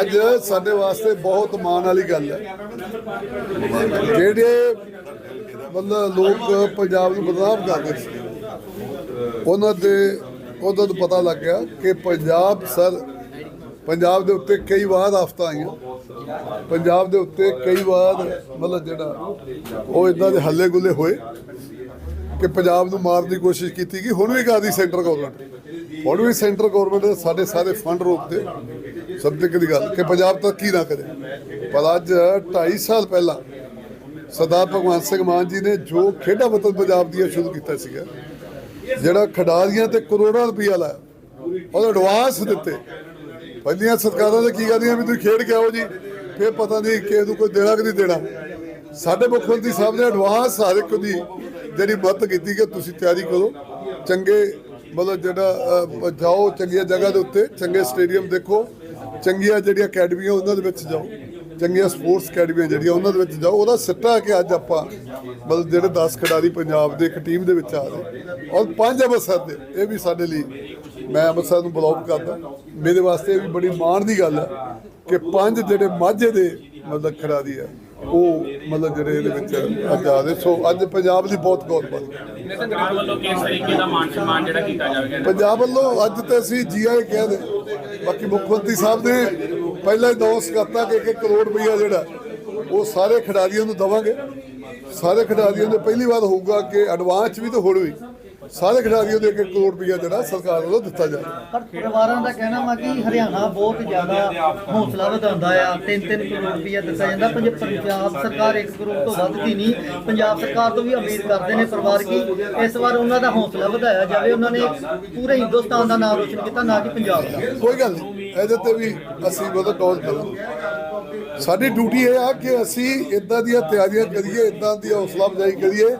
ਅੱਜ ਸਾਡੇ ਵਾਸਤੇ ਬਹੁਤ ਮਾਣ ਵਾਲੀ ਗੱਲ ਹੈ। ਜਿਹੜੇ ਮਤਲਬ ਲੋਕ ਪੰਜਾਬ ਨੂੰ ਬਦਨਾਮ ਕਰਦੇ ਸੀ, ਉਹਨਾਂ ਦੇ, ਉਹਨਾਂ ਨੂੰ ਪਤਾ ਲੱਗ ਗਿਆ ਕਿ ਪੰਜਾਬ ਸਰ, ਪੰਜਾਬ ਦੇ ਉੱਤੇ ਕਈ ਵਾਰ ਆਫਤਾਂ ਆਈਆਂ। ਪੰਜਾਬ ਦੇ ਉੱਤੇ ਕਈ ਵਾਰ ਮਤਲਬ ਜਿਹੜਾ ਉਹ ਇਦਾਂ ਦੇ ਹੱਲੇ ਗੁੱਲੇ ਹੋਏ ਕਿ ਪੰਜਾਬ ਨੂੰ ਮਾਰਨ ਦੀ ਕੋਸ਼ਿਸ਼ ਕੀਤੀ ਗਈ। ਹੁਣ ਵੀ ਕਰਦੀ ਸੈਂਟਰ ਗਵਰਨਮੈਂਟ ਹੁਣ ਵੀ ਸੈਂਟਰ ਗਵਰਨਮੈਂਟ ਦੇ ਸਾਡੇ ਸਾਰੇ ਫੰਡ ਰੋਕਦੇ ਸਬਜੈਕਟ ਦੀ ਗੱਲ ਕਿ ਪੰਜਾਬ ਤਰੱਕੀ ਨਾ ਕਰੇ। ਪਰ ਅੱਜ 2.5 ਸਾਲ ਪਹਿਲਾਂ ਸਰਦਾਰ ਭਗਵੰਤ ਸਿੰਘ ਮਾਨ ਜੀ ਨੇ ਜੋ ਖੇਡਾਂ ਵਤਨ ਪੰਜਾਬ ਦੀਆਂ ਸ਼ੁਰੂ ਕੀਤਾ ਸੀਗਾ, ਜਿਹੜਾ ਖਿਡਾਰੀਆਂ ਤੇ ਕਰੋੜਾਂ ਰੁਪਈਆ ਲਾਇਆ ਉਹ ਐਡਵਾਂਸ ਦਿੱਤੇ। ਪਹਿਲੀਆਂ ਸਰਕਾਰਾਂ ਨੇ ਕੀ ਕਰਦੀਆਂ ਵੀ ਤੁਸੀਂ ਖੇਡ ਕੇ ਆਓ ਜੀ, ਫਿਰ ਪਤਾ ਨਹੀਂ ਕਿ ਨੂੰ ਕੋਈ ਦੇਣਾ ਕਿ ਨਹੀਂ ਦੇਣਾ। ਸਾਡੇ ਮੁੱਖ ਮੰਤਰੀ ਸਾਹਿਬ ਨੇ ਐਡਵਾਂਸ ਹਰ ਇੱਕ ਦੀ ਜਿਹੜੀ ਮਦਦ ਕੀਤੀ ਕਿ ਤੁਸੀਂ ਤਿਆਰੀ ਕਰੋ, ਚੰਗੇ ਮਤਲਬ ਜਿਹੜਾ ਜਾਓ ਚੰਗੀਆਂ ਜਗ੍ਹਾ ਦੇ ਉੱਤੇ, ਚੰਗੇ ਸਟੇਡੀਅਮ ਦੇਖੋ, ਚੰਗੀਆਂ ਜਿਹੜੀਆਂ ਅਕੈਡਮੀਆਂ ਉਹਨਾਂ ਦੇ ਵਿੱਚ ਜਾਓ, ਚੰਗੀਆਂ ਸਪੋਰਟਸ ਅਕੈਡਮੀਆਂ ਜਿਹੜੀਆਂ ਉਹਨਾਂ ਦੇ ਵਿੱਚ ਜਾਓ, ਉਹਦਾ ਸਿੱਟਾ ਹੈ ਕਿ ਅੱਜ ਆਪਾਂ ਮਤਲਬ ਜਿਹੜੇ 10 ਖਿਡਾਰੀ ਪੰਜਾਬ ਦੇ ਇੱਕ ਟੀਮ ਦੇ ਵਿੱਚ ਆ ਰਹੇ ਔਰ ਪੰਜ ਅੰਮ੍ਰਿਤਸਰ ਦੇ, ਇਹ ਵੀ ਸਾਡੇ ਲਈ ਮੈਂ ਅੰਮ੍ਰਿਤਸਰ ਨੂੰ ਬਲੌਗ ਕਰਦਾ। ਮੇਰੇ ਵਾਸਤੇ ਇਹ ਵੀ ਬੜੀ ਮਾਣ ਦੀ ਗੱਲ ਹੈ ਕਿ ਪੰਜ ਜਿਹੜੇ ਮਾਝੇ ਦੇ ਮਤਲਬ ਖਿਡਾਰੀ ਹੈ ਉਹ ਮਤਲਬ ਜਿਹੜੇ ਇਹਦੇ ਵਿੱਚ ਅੱਜ ਆ ਰਹੇ। ਸੋ ਅੱਜ ਪੰਜਾਬ ਦੀ ਬਹੁਤ ਗੌਰ ਨਿਤਨ ਗ੍ਰਾਮ ਵੱਲੋਂ ਕਿਸ ਤਰੀਕੇ ਦਾ ਮਾਨ ਸਨਮਾਨ ਜਿਹੜਾ ਕੀਤਾ ਜਾਵੇਗਾ ਪੰਜਾਬ ਵੱਲੋਂ ਅੱਜ ਤੇ ਅਸੀਂ ਜੀਆਈ ਕਹਿ ਦੇ ਬਾਕੀ ਮੁੱਖ ਮੰਤਰੀ ਸਾਹਿਬ ਨੇ ਪਹਿਲਾਂ ਹੀ ਅਨਾਉਂਸ ਕਰਤਾ ਕਿ 1 ਕਰੋੜ ਰੁਪਈਆ ਜਿਹੜਾ ਉਹ ਸਾਰੇ ਖਿਡਾਰੀਆਂ ਨੂੰ ਦਵਾਂਗੇ। ਸਾਰੇ ਖਿਡਾਰੀਆਂ ਨੂੰ ਪਹਿਲੀ ਵਾਰ ਹੋਊਗਾ ਕਿ ਐਡਵਾਂਸ ਵੀ ਤੇ ਹੁਣ ਵੀ। ਸਾਰੇ ਖਿਡਾਰੀਆਂ ਨੂੰ 1 ਕਰੋੜ ਰੁਪਈਆ ਜਿਹੜਾ ਸਰਕਾਰ ਵੱਲੋਂ ਦਿੱਤਾ ਜਾਵੇ। ਪਰ ਪਰਿਵਾਰਾਂ ਦਾ ਕਹਿਣਾ ਵਾ ਕਿ ਹਰਿਆਣਾ ਬਹੁਤ ਜ਼ਿਆਦਾ ਹੌਸਲਾ ਵਧਾਉਂਦਾ ਆ। 3-3 ਕਰੋੜ ਰੁਪਇਆ ਦਿੱਤਾ ਜਾਂਦਾ। ਪੰਜ- ਪੰਜਾਬ ਸਰਕਾਰ 1 ਕਰੋੜ ਤੋਂ ਵੱਧ ਦੀ ਨਹੀਂ। ਪੰਜਾਬ ਸਰਕਾਰ ਤੋਂ ਵੀ ਉਮੀਦ ਕਰਦੇ ਨੇ ਪਰਿਵਾਰ ਕੀ ਇਸ ਵਾਰ ਉਹਨਾਂ ਦਾ ਹੌਸਲਾ ਵਧਾਇਆ ਜਾਵੇ। ਉਹਨਾਂ ਨੇ ਪੂਰੇ ਹਿੰਦੁਸਤਾਨ ਦਾ ਨਾਮ ਰੋਸ਼ਨ ਕੀਤਾ ਨਾ ਕਿ ਪੰਜਾਬ ਦਾ। ਕੋਈ ਗੱਲ ਨਹੀਂ। ਇਹਦੇ ਤੇ ਵੀ ਅਸੀਂ ਉਹਦਾ ਗੌਰ ਕਰਾਂਗੇ ਸਾਡੀ ਡਿਊਟੀ ਇਹ ਆ ਕਿ ਅਸੀਂ ਇਦਾਂ ਦੀਆਂ ਤਿਆਰੀਆਂ ਕਰੀਏ ਇਦਾਂ ਦੀ ਹੌਸਲਾ ਅਫਜ਼ਾਈ ਕਰੀਏ।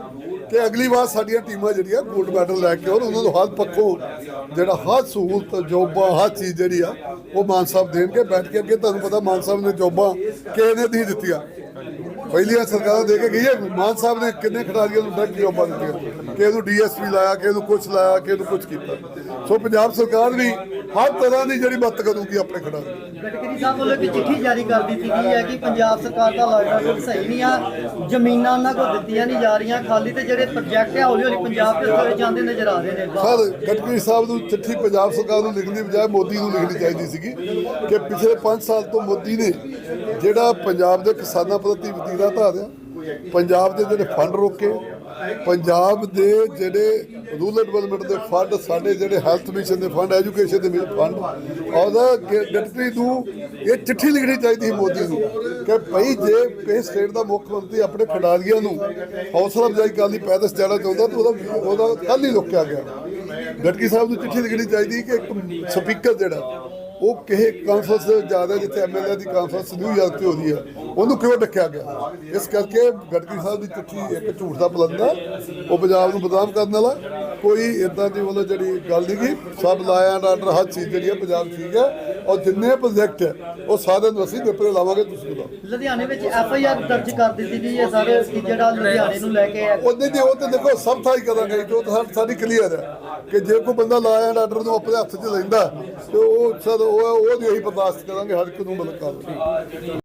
ਕਿ ਅਗਲੀ ਵਾਰ ਸਾਡੀਆਂ ਟੀਮਾਂ ਜਿਹੜੀਆਂ 골ਡ ਮੈਡਲ ਲੈ ਕੇ ਆਉਣ, ਉਹਨਾਂ ਨੂੰ ਹਰ ਪੱਖੋਂ ਜਿਹੜਾ ਹਰ ਸਹੂਲਤ, ਜੋਬਾਂ, ਹਰ ਚੀਜ਼ ਜਿਹੜੀ ਆ, ਉਹ ਮਾਨ ਸਾਹਿਬ ਦੇਣਗੇ, ਬੈਠ ਕੇ ਅੱਗੇ ਤੁਹਾਨੂੰ ਪਤਾ ਮਾਨ ਸਾਹਿਬ ਨੇ ਜੋਬਾਂ ਕਿਸੇ ਨੇ ਦਿੱਤੀਆਂ। ਪਹਿਲੀਆਂ ਸਰਕਾਰਾਂ ਦੇ ਕੇ ਗਈਆਂ, ਮਾਨ ਸਾਹਿਬ ਨੇ ਕਿੰਨੇ ਖਿਡਾਰੀਆਂ ਨੂੰ ਡਾਇਰੈਕਟ ਜੋਬਾਂ ਦਿੱਤੀਆਂ? ਕਿਸੇ ਨੂੰ ਡੀਐਸਪੀ ਲਾਇਆ, ਕਿਸੇ ਨੂੰ ਕੁਛ ਲਾਇਆ, ਕਿਸੇ ਨੂੰ ਕੁਛ ਕੀਤਾ। ਸੋ ਪੰਜਾਬ ਸਰਕਾਰ ਵੀ ਹਰ ਤਰ੍ਹਾਂ ਦੀ ਜਿਹੜੀ ਮਦਦ ਕਰੂਗੀ ਆਪਣੇ ਖਿਡਾਰੀਆਂ ਦੀ। ਗਡਕਰੀ ਸਾਹਿਬ ਵੱਲੋਂ ਇੱਕ ਚਿੱਠੀ ਜਾਰੀ ਕਰ ਦਿੱਤੀ ਗਈ ਹੈ ਕਿ ਪੰਜਾਬ ਸਰਕਾਰ ਦਾ ਲਾਗਡਾ ਸਹੀ ਨਹੀਂ ਆ ਜ਼ਮੀਨਾਂ ਉਹਨਾਂ ਕੋਲ ਦਿੱਤੀਆਂ ਨਹੀਂ ਜਾ ਰਹੀਆਂ ਖਾਲੀ ਤੇ ਜਿਹੜੇ ਪ੍ਰੋਜੈਕਟ ਆ ਹੌਲੀ ਹੌਲੀ ਪੰਜਾਬ ਦੇ ਉੱਤੇ ਜਾਂਦੇ ਨਜ਼ਰ ਆ ਰਹੇ ਨੇ ਸਰ ਗਡਕਰੀ ਸਾਹਿਬ ਨੂੰ ਚਿੱਠੀ ਪੰਜਾਬ ਸਰਕਾਰ ਨੂੰ ਲਿਖਣ ਦੀ ਬਜਾਏ ਮੋਦੀ ਨੂੰ ਲਿਖਣੀ ਚਾਹੀਦੀ ਸੀਗੀ ਕਿ ਪਿਛਲੇ 5 ਸਾਲ ਤੋਂ ਮੋਦੀ ਨੇ ਜਿਹੜਾ ਪੰਜਾਬ ਦੇ ਕਿਸਾਨਾਂ ਪ੍ਰਤੀ ਵਤੀਰਾ ਧਾਰਿਆ ਪੰਜਾਬ ਦੇ ਜਿਹੜੇ ਫੰਡ ਰੋਕੇ ਪੰਜਾਬ ਦੇ ਜਿਹੜੇ ਰੂਰਲ ਡਿਵੈਲਪਮੈਂਟ ਦੇ ਫੰਡ ਸਾਡੇ ਜਿਹੜੇ ਹੈਲਥ ਮਿਸ਼ਨ ਦੇ ਫੰਡ ਐਜੂਕੇਸ਼ਨ ਦੇ ਫੰਡ ਉਹਦਾ ਗ- ਗਡਕਰੀ ਨੂੰ ਇਹ ਚਿੱਠੀ ਲਿਖਣੀ ਚਾਹੀਦੀ ਸੀ ਮੋਦੀ ਨੂੰ ਕਿ ਭਈ ਜੇ ਕਿਸੇ ਸਟੇਟ ਦਾ ਮੁੱਖ ਮੰਤਰੀ ਆਪਣੇ ਖਿਡਾਰੀਆਂ ਨੂੰ ਹੌਸਲਾ ਅਫਜ਼ਾਈ ਕਰਨ ਲਈ ਪੈਦਲ ਜਾਣਾ ਚਾਹੁੰਦਾ, ਤਾਂ ਉਹਦਾ ਉਹਦਾ ਕੱਲ ਹੀ ਰੋਕਿਆ ਗਿਆ। ਗਡਕਰੀ ਸਾਹਿਬ ਨੂੰ ਚਿੱਠੀ ਲਿਖਣੀ ਚਾਹੀਦੀ ਕਿ ਇੱਕ ਸਪੀਕਰ ਜਿਹੜਾ ਉਹ ਕਿਸੇ ਕਾਨਫਰੰਸ ਦੇ ਜ਼ਿਆਦਾ ਜਿੱਥੇ ਐਮਐਲਏ ਦੀ ਕਾਨਫਰੰਸ ਨਿਊਯਾਰਕ ਤੇ ਹੋਦੀ ਹੈ ਉਹਨੂੰ ਕਿਉਂ ਡੱਕਿਆ ਗਿਆ? ਇਸ ਕਰਕੇ ਗਡਕਰੀ ਸਾਹਿਬ ਦੀ ਚਿੱਠੀ ਇੱਕ ਝੂਠ ਦਾ ਪਲੰਦਾ ਉਹ ਪੰਜਾਬ ਨੂੰ ਬਦਨਾਮ ਕਰਨ ਵਾਲਾ ਕੋਈ ਇਦਾਂ ਦੀ ਵੱਲੋਂ ਜਿਹੜੀ ਗੱਲ ਨਹੀਂ ਗੀ। ਸਭ ਲਾਇਆ ਆਰਡਰ ਹਰ ਚੀਜ਼ ਜਿਹੜੀ ਹੈ ਪੰਜਾਬ ਠੀਕ ਹੈ। ਔਰ ਜਿੰਨੇ ਪ੍ਰੋਜੈਕਟ ਹੈ ਉਹ ਸਾਰਿਆਂ ਨੂੰ ਅਸੀਂ ਪੇਪਰ ਲਾਵਾਂਗੇ ਤੁਸੀਂ ਬੁਲਾਓ। ਲੁਧਿਆਣੇ ਵਿੱਚ ਐਫ ਆਈ ਆਰ ਦਰਜ ਕਰ ਦਿੱਤੀ ਗਈ ਹੈ ਸਰ ਕਿ ਜਿਹੜਾ ਲੁਧਿਆਣੇ ਨੂੰ ਲੈ ਕੇ ਉਹਦੇ ਤੇ ਉਹ ਤੇ ਦੇਖੋ ਸਭ ਥਾਈ ਕਰਾਂਗੇ ਜੋ ਤਾਂ ਸਾਡੀ ਕਲੀਅਰ ਹੈ। ਕਿ ਜੇ ਕੋਈ ਬੰਦਾ ਲਾਇਆ ਐਂਡ ਆਰਡਰ ਨੂੰ ਆਪਣੇ ਹੱਥ 'ਚ ਲੈਂਦਾ, ਤੇ ਉਹ ਸਰ ਉਹ ਉਹਦੀ ਇਹੀ ਬਰਦਾਸ਼ਤ ਕਰਾਂਗੇ, ਹਰ ਇੱਕ ਨੂੰ ਮਤਲਬ ਕਰ